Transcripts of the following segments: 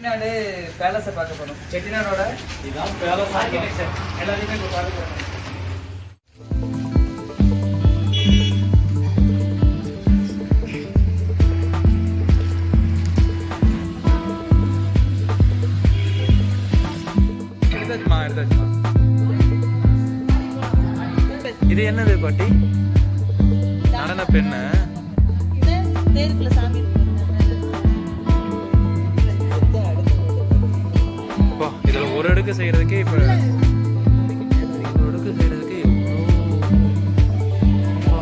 செட்டிநாடு பேலஸை பார்க்க போறோம். செட்டிநாடோட இதுதான் பேலஸ் ஆர்கிடெக்சர் எல்லாத்தையுமே இப்போ பார்க்க எடுத்தாச்சுமா இது என்னது பாட்டி? நடன பெண்ணு. சாமி. ஒரு அடுக்கு செய்யறதுக்கே இப்ப ஒரு அடுக்கு அப்பா.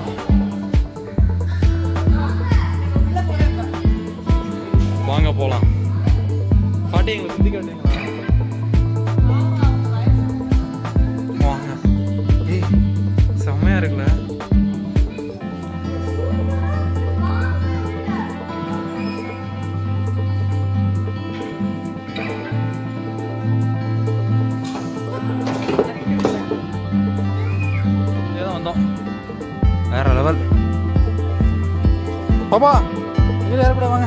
வாங்க போலாம். பாட்டி எங்களை சுத்தி காட்டுங்களா வேற லெவல் பாப்பா இங்கே ஏற்பட வாங்க.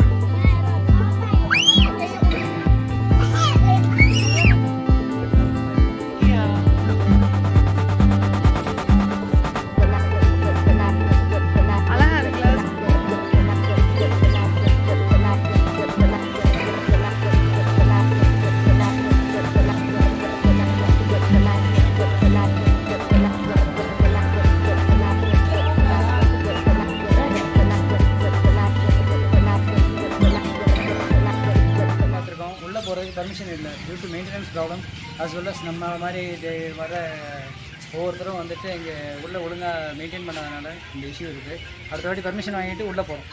பர்மிஷன் இல்லை. Due to maintenance problem as well as நம்ம மாதிரி வர ஒவ்வொருத்தரும் வந்துட்டு இங்கே உள்ளே ஒழுங்காக மெயின்டைன் பண்ணாதனால இந்த இஷ்யூ இருக்குது அடுத்த வாட்டி பர்மிஷன் வாங்கிட்டு உள்ளே போகிறோம்